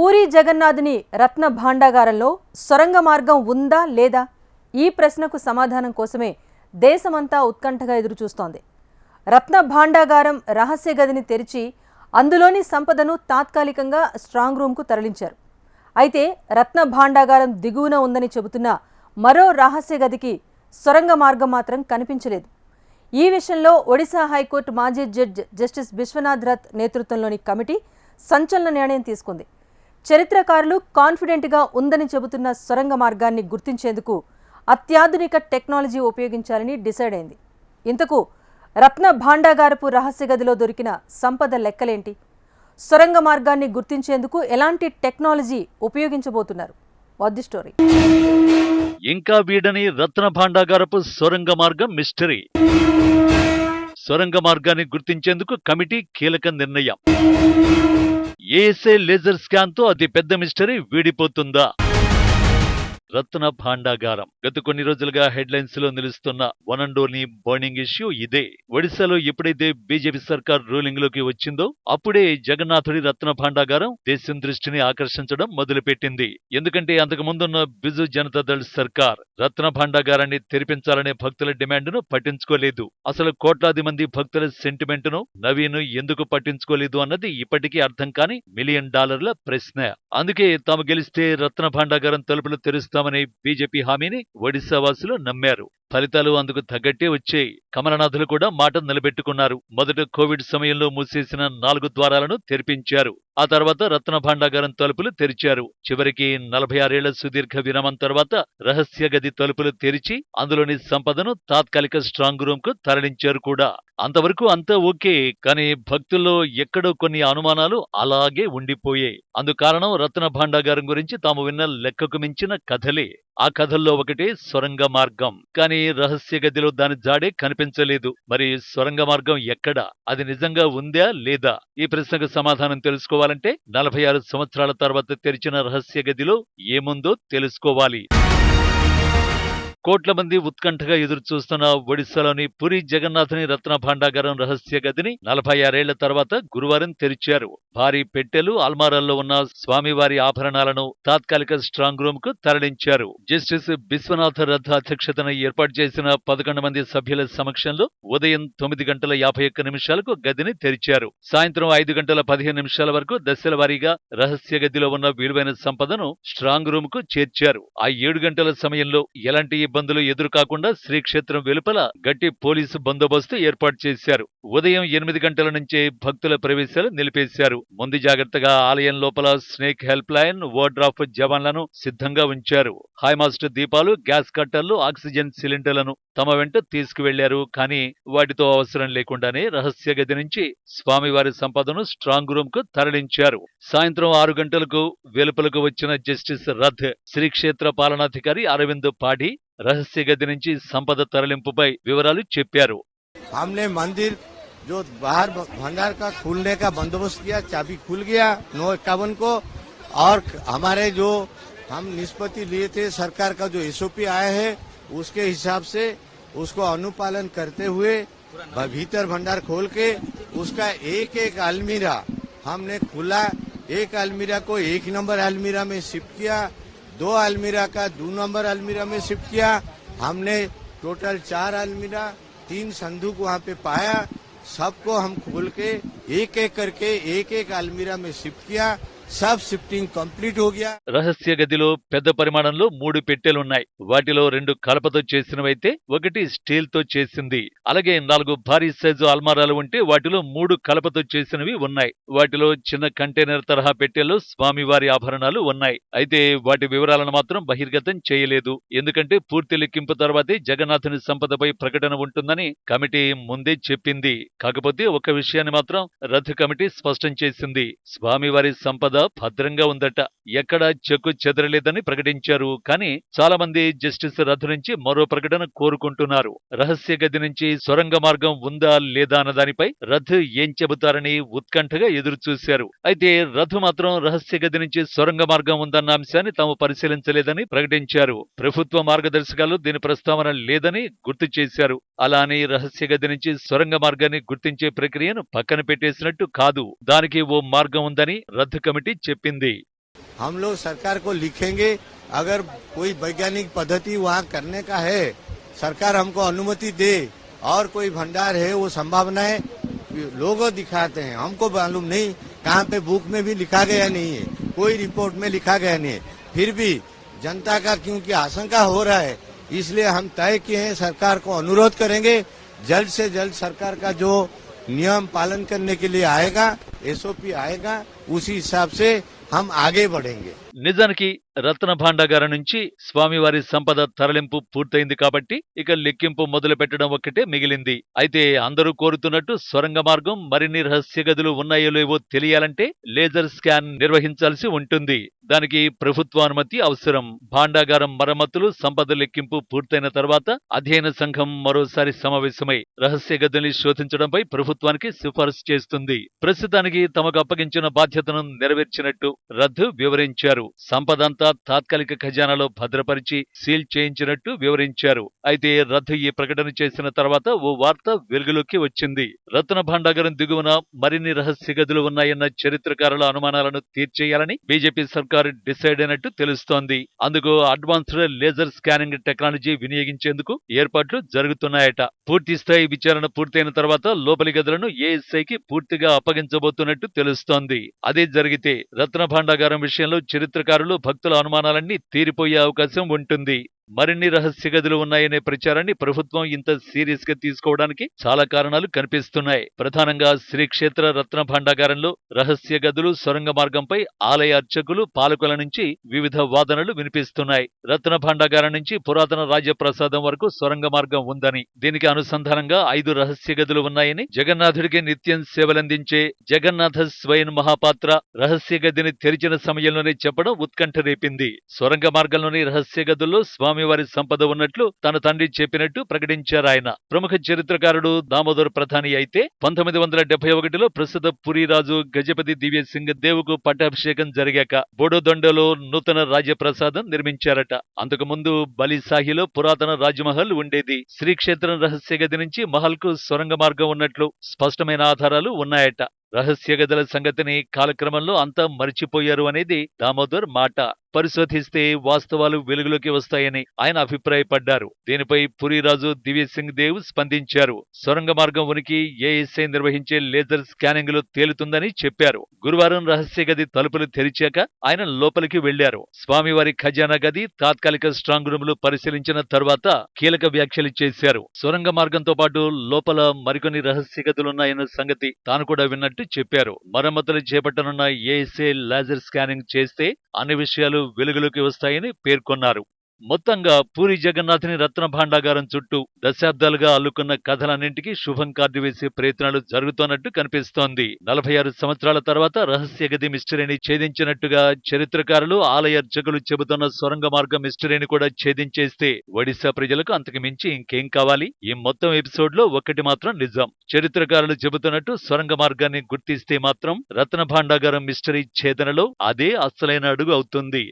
పూరి జగన్నాథుని రత్న భాండాగారంలో సొరంగ మార్గం ఉందా లేదా? ఈ ప్రశ్నకు సమాధానం కోసమే దేశమంతా ఉత్కంఠగా ఎదురుచూస్తోంది. రత్న భాండాగారం రహస్య గదిని తెరిచి అందులోని సంపదను తాత్కాలికంగా స్ట్రాంగ్ రూమ్కు తరలించారు. అయితే రత్న భాండాగారం దిగువన ఉందని చెబుతున్న మరో రహస్య గదికి సొరంగ మార్గం మాత్రం కనిపించలేదు. ఈ విషయంలో ఒడిశా హైకోర్టు మాజీ జడ్జ్ జస్టిస్ విశ్వనాథ్ రథ్ నేతృత్వంలోని కమిటీ సంచలన నిర్ణయం తీసుకుంది. చరిత్రకారులు కాన్ఫిడెంట్గా ఉందని చెబుతున్న సొరంగ మార్గాన్ని గుర్తించేందుకు అత్యాధునిక టెక్నాలజీ ఉపయోగించాలని డిసైడ్ అయింది. ఇంతకు రత్న భాండాగారపు రహస్య గదిలో దొరికిన సంపద లెక్కలేంటి? సొరంగ మార్గాన్ని గుర్తించేందుకు ఎలాంటి టెక్నాలజీ ఉపయోగించబోతున్నారు? What the story. ఇంకా వీడని రత్న భాండాగారపు సొరంగ మార్గం మిస్టరీ. సొరంగ మార్గాన్ని గుర్తించేందుకు కమిటీ కీలక నిర్ణయం. ఏఎస్ఏ లేజర్ స్కాన్తో అతి పెద్ద మిస్టరీ వీడిపోతుందా? రత్న భాండాగారం. గత కొన్ని రోజులుగా హెడ్లైన్స్లో నిలుస్తున్న one and only burning issue ఇదే. ఒడిశాలో ఎప్పుడైతే బీజేపీ సర్కార్ రూలింగ్లోకి వచ్చిందో అప్పుడే జగన్నాథుడి రత్న భాండాగారం దేశం దృష్టిని ఆకర్షించడం మొదలుపెట్టింది. ఎందుకంటే అంతకు ముందున్న బిజు జనతాదళ్ సర్కార్ రత్న భాండాగారాన్ని తెరిపించాలనే భక్తుల డిమాండ్ను పట్టించుకోలేదు. అసలు కోట్లాది మంది భక్తుల సెంటిమెంట్ను నవీన్ ఎందుకు పట్టించుకోలేదు అన్నది ఇప్పటికీ అర్థం కాని మిలియన్ డాలర్ల ప్రశ్న. అందుకే తాము గెలిస్తే రత్న భాండాగారం తలుపులు చేస్తామనే బీజేపీ హామీని ఒడిశా వాసులు నమ్మారు. ఫలితాలు అందుకు తగ్గట్టే వచ్చాయి. కమలనాథులు కూడా మాట నిలబెట్టుకున్నారు. మొదట కోవిడ్ సమయంలో మూసేసిన నాలుగు ద్వారాలను తెరిపించారు. ఆ తర్వాత రత్న భాండాగారం తలుపులు తెరిచారు. చివరికి నలభై ఆరేళ్ళ సుదీర్ఘ విరామం తర్వాత రహస్య గది తలుపులు తెరిచి అందులోని సంపదను తాత్కాలిక స్ట్రాంగ్ రూమ్కు తరలించారు కూడా. అంతవరకు అంతా ఓకే కానీ భక్తుల్లో ఎక్కడో కొన్ని అనుమానాలు అలాగే ఉండిపోయాయి. అందుకారణం రత్న భాండాగారం గురించి తాము విన్న లెక్కకు మించిన కథలే. ఆ కథల్లో ఒకటి సొరంగ మార్గం. కానీ రహస్య గదిలో దాని జాడే కనిపించలేదు. మరి సొరంగ మార్గం ఎక్కడ? అది నిజంగా ఉందా లేదా? ఈ ప్రశ్నకు సమాధానం తెలుసుకోవాలంటే నలభై ఆరు సంవత్సరాల తర్వాత తెరిచిన రహస్య గదిలో ఏముందో తెలుసుకోవాలి. కోట్ల మంది ఉత్కంఠగా ఎదురు చూస్తున్న ఒడిశాలోని పురి జగన్నాథుని రత్న భాండాగారం రహస్య గదిని నలభై ఆరేళ్ళ తర్వాత గురువారం తెరిచారు. భారీ పెట్టెలు అల్మారాల్లో ఉన్న స్వామివారి ఆభరణాలను తాత్కాలిక స్ట్రాంగ్ రూమ్కు తరలించారు. జస్టిస్ విశ్వనాథ రథ అధ్యక్షతన ఏర్పాటు చేసిన పదకొండు మంది సభ్యుల సమక్షంలో ఉదయం తొమ్మిది గంటల యాభై ఒక్క నిమిషాలకు గదిని తెరిచారు. సాయంత్రం ఐదు గంటల పదిహేను నిమిషాల వరకు దశల వారీగా రహస్య గదిలో ఉన్న విలువైన సంపదను స్ట్రాంగ్ రూమ్కు చేర్చారు. ఆ ఏడు గంటల సమయంలో ఎలాంటి ఇబ్బందులు ఎదురుకాకుండా శ్రీక్షేత్రం వెలుపల గట్టి పోలీసు బందోబస్తు ఏర్పాటు చేశారు. ఉదయం ఎనిమిది గంటల నుంచే భక్తుల ప్రవేశాలు నిలిపేశారు. ముందు జాగ్రత్తగా ఆలయం లోపల స్నేక్ హెల్ప్ లైన్ ఓడ్రాఫ్ జవాన్లను సిద్ధంగా ఉంచారు. హైమాస్టర్ దీపాలు గ్యాస్ కట్టర్లు ఆక్సిజన్ సిలిండర్లను తమ వెంట తీసుకువెళ్ళారు. కానీ వాటితో అవసరం లేకుండానే రహస్య గది నుంచి స్వామివారి సంపదను స్ట్రాంగ్ రూమ్కు తరలించారు. సాయంత్రం ఆరు గంటలకు వెలుపలకు వచ్చిన జస్టిస్ రథ్ శ్రీక్షేత్ర పాలనాధికారి అరవింద్ పాఢీ రహస్య గది నుంచి సంపద తరలింపుపై వివరాలు చెప్పారు हमने मंदिर जो बाहर भंडार का खुलने का बंदोबस्त किया चाबी खुल गया नौ इक्यावन को और हमारे जो हम निष्पत्ति लिए थे सरकार का जो एसओपी आया है उसके हिसाब से उसको अनुपालन करते हुए भीतर भंडार खोल के उसका एक एक अलमीरा हमने खुला एक अलमीरा को एक नंबर अलमीरा में शिफ्ट किया दो अलमीरा का, दो नंबर अलमीरा में शिफ्ट किया। हमने टोटल चार अलमीरा, तीन संदूक वहाँ पे पाया। सबको हम खोल के एक एक करके एक एक अलमीरा में शिफ्ट किया। సాఫ్ షిఫ్టింగ్ కంప్లీట్ రహస్య గదిలో పెద్ద పరిమాణంలో మూడు పెట్టెలున్నాయి. వాటిలో రెండు కలపతో చేసినవైతే ఒకటి స్టీల్తో చేసింది. అలాగే నాలుగు భారీ సైజు అల్మారాలు ఉంటే వాటిలో మూడు కలపతో చేసినవి ఉన్నాయి. వాటిలో చిన్న కంటైనర్ తరహా పెట్టెల్లో స్వామివారి ఆభరణాలు ఉన్నాయి. అయితే వాటి వివరాలను మాత్రం బహిర్గతం చేయలేదు. ఎందుకంటే పూర్తి లెక్కింపు తర్వాతే జగన్నాథుని సంపదపై ప్రకటన ఉంటుందని కమిటీ ముందే చెప్పింది. కాకపోతే ఒక విషయాన్ని మాత్రం రథ్ కమిటీ స్పష్టం చేసింది. స్వామివారి సంపద కూడా భద్రంగా ఉందట. ఎక్కడ చెక్కు చెదరలేదని ప్రకటించారు. కానీ చాలా మంది జస్టిస్ రథ్ నుంచి మరో ప్రకటన కోరుకుంటున్నారు. రహస్య గది నుంచి సొరంగ మార్గం ఉందా లేదా అన్న దానిపై రథ్ ఏం చెబుతారని ఉత్కంఠగా ఎదురు చూశారు అయితే రథ్ మాత్రం రహస్య గది నుంచి సొరంగ మార్గం ఉందన్న అంశాన్ని తాము పరిశీలించలేదని ప్రకటించారు. ప్రభుత్వ మార్గదర్శకాలు దీని ప్రస్తావన లేదని గుర్తు చేశారు. అలా అని రహస్య గది నుంచి సొరంగ మార్గాన్ని గుర్తించే ప్రక్రియను పక్కన పెట్టేసినట్టు కాదు. దానికి ఓ మార్గం ఉందని రద్దు కమిటీ చెప్పింది हम लोग सरकार को लिखेंगे अगर कोई वैज्ञानिक पद्धति वहाँ करने का है सरकार हमको अनुमति दे और कोई भंडार है वो संभावनाएं लोग दिखाते हैं हमको मालूम नहीं कहाँ पे बुक में भी लिखा गया नहीं है कोई रिपोर्ट में लिखा गया नहीं है फिर भी जनता का क्योंकि आशंका हो रहा है इसलिए हम तय किए हैं सरकार को अनुरोध करेंगे जल्द से जल्द सरकार का जो नियम पालन करने के लिए आएगा एसओपी आएगा, उसी हिसाब से हम आगे बढ़ेंगे। निजन की రత్న భాండాగారం నుంచి స్వామివారి సంపద తరలింపు పూర్తయింది కాబట్టి ఇక లెక్కింపు మొదలు పెట్టడం ఒక్కటే మిగిలింది. అయితే అందరూ కోరుతున్నట్టు సొరంగ మార్గం మరిన్ని రహస్య గదులు ఉన్నాయో లేవో తెలియాలంటే లేజర్ స్కాన్ నిర్వహించాల్సి ఉంటుంది. దానికి ప్రభుత్వానుమతి అవసరం. భాండాగారం మరమ్మతులు సంపద లెక్కింపు పూర్తయిన తర్వాత అధ్యయన సంఘం మరోసారి సమావేశమై రహస్య గదుల్ని శోధించడంపై ప్రభుత్వానికి సిఫార్సు చేస్తుంది. ప్రస్తుతానికి తమకు అప్పగించిన బాధ్యతను నెరవేర్చినట్టు రద్దు వివరించారు. సంపదంతా తాత్కాలిక ఖజానాలో భద్రపరిచి సీల్ చేయించినట్టు వివరించారు. అయితే రద్దు ఈ ప్రకటన చేసిన తర్వాత ఓ వార్త వెలుగులోకి వచ్చింది. రత్న భాండాగరం దిగువన మరిన్ని రహస్య గదులు ఉన్నాయన్న చరిత్రకారుల అనుమానాలను తీర్చేయాలని బీజేపీ సర్కార్ డిసైడ్ అయినట్టు తెలుస్తోంది. అందుకు అడ్వాన్స్డ్ లేజర్ స్కానింగ్ టెక్నాలజీ వినియోగించేందుకు ఏర్పాట్లు జరుగుతున్నాయట. పూర్తి స్థాయి విచారణ పూర్తయిన తర్వాత లోపలి గదులను ఏఎస్ఐకి పూర్తిగా అప్పగించబోతున్నట్టు తెలుస్తోంది. అదే జరిగితే రత్న భాండాగారం విషయంలో చరిత్రకారులు భక్తుల అనుమానాలన్నీ తీరిపోయే అవకాశం ఉంటుంది. మరిన్ని రహస్య గదులు ఉన్నాయనే ప్రచారాన్ని ప్రభుత్వం ఇంత సీరియస్గా తీసుకోవడానికి చాలా కారణాలు కనిపిస్తున్నాయి. ప్రధానంగా శ్రీ క్షేత్ర రత్న భాండాగారంలో రహస్య గదులు సొరంగ మార్గంపై ఆలయ అర్చకులు పాలకుల నుంచి వివిధ వాదనలు వినిపిస్తున్నాయి. రత్న భాండాగారం నుంచి పురాతన రాజ్యప్రసాదం వరకు సొరంగ మార్గం ఉందని దీనికి అనుసంధానంగా ఐదు రహస్య గదులు ఉన్నాయని జగన్నాథుడికి నిత్యం సేవలందించే జగన్నాథ స్వయం మహాపాత్ర రహస్య గదిని తెరిచిన సమయంలోనే చెప్పడం ఉత్కంఠ రేపింది. సొరంగ మార్గంలోని రహస్య గదుల్లో స్వామి స్వామివారి సంపద ఉన్నట్లు తన తండ్రి చెప్పినట్టు ప్రకటించారు ఆయన. ప్రముఖ చరిత్రకారుడు దామోదర్ ప్రధాని అయితే పంతొమ్మిది వందల డెబ్బై ఒకటిలో ప్రస్తుత పురిరాజు గజపతి దివ్య సింగ్ దేవుకు పట్టాభిషేకం జరిగాక బోడోదండలో నూతన రాజ్యప్రసాదం నిర్మించారట. అంతకు ముందు బలిసాహిలో పురాతన రాజమహల్ ఉండేది. శ్రీక్షేత్రం రహస్య గది నుంచి మహల్కు సొరంగ మార్గం ఉన్నట్లు స్పష్టమైన ఆధారాలు ఉన్నాయట. రహస్య గదుల సంగతిని కాలక్రమంలో అంతా మరిచిపోయారు అనేది దామోదర్ మాట. పరిశోధిస్తే వాస్తవాలు వెలుగులోకి వస్తాయని ఆయన అభిప్రాయపడ్డారు. దీనిపై పురిరాజు దివ్యసింగ్ దేవ్ స్పందించారు. సొరంగ మార్గం ఉనికి ఏఎస్ఐ నిర్వహించే లేజర్ స్కానింగ్లో తేలుతుందని చెప్పారు. గురువారం రహస్య గది తలుపులు తెరిచాక ఆయన లోపలికి వెళ్ళారు స్వామివారి ఖజానా గది తాత్కాలిక స్ట్రాంగ్ రూమ్లు పరిశీలించిన తర్వాత కీలక వ్యాఖ్యలు చేశారు. సొరంగ మార్గంతో పాటు లోపల మరికొన్ని రహస్య గదులున్నాయన్న సంగతి తాను కూడా విన్నట్టు చెప్పారు. మరమ్మతులు చేపట్టనున్న ఏఎస్ఏ లేజర్ స్కానింగ్ చేస్తే అన్ని విషయాలు వెలుగులోకి వస్తాయని పేర్కొన్నారు. మొత్తంగా పూరి జగన్నాథుని రత్న భాండాగారం చుట్టూ దశాబ్దాలుగా అల్లుకున్న కథలన్నింటికీ శుభం కార్డు వేసే ప్రయత్నాలు జరుగుతున్నట్టు కనిపిస్తోంది. నలభై ఆరు సంవత్సరాల తర్వాత రహస్య గది మిస్టరీని ఛేదించినట్టుగా చరిత్రకారులు ఆలయ అర్చకులు చెబుతున్న సొరంగ మార్గం మిస్టరీని కూడా ఛేదించేస్తే ఒడిశా ప్రజలకు అంతకు మించి ఇంకేం కావాలి? ఈ మొత్తం ఎపిసోడ్లో ఒకటి మాత్రం నిజం. చరిత్రకారులు చెబుతున్నట్టు సొరంగ మార్గాన్ని గుర్తిస్తే మాత్రం రత్న భాండాగారం మిస్టరీ ఛేదనలో అదే అస్సలైన అడుగు అవుతుంది.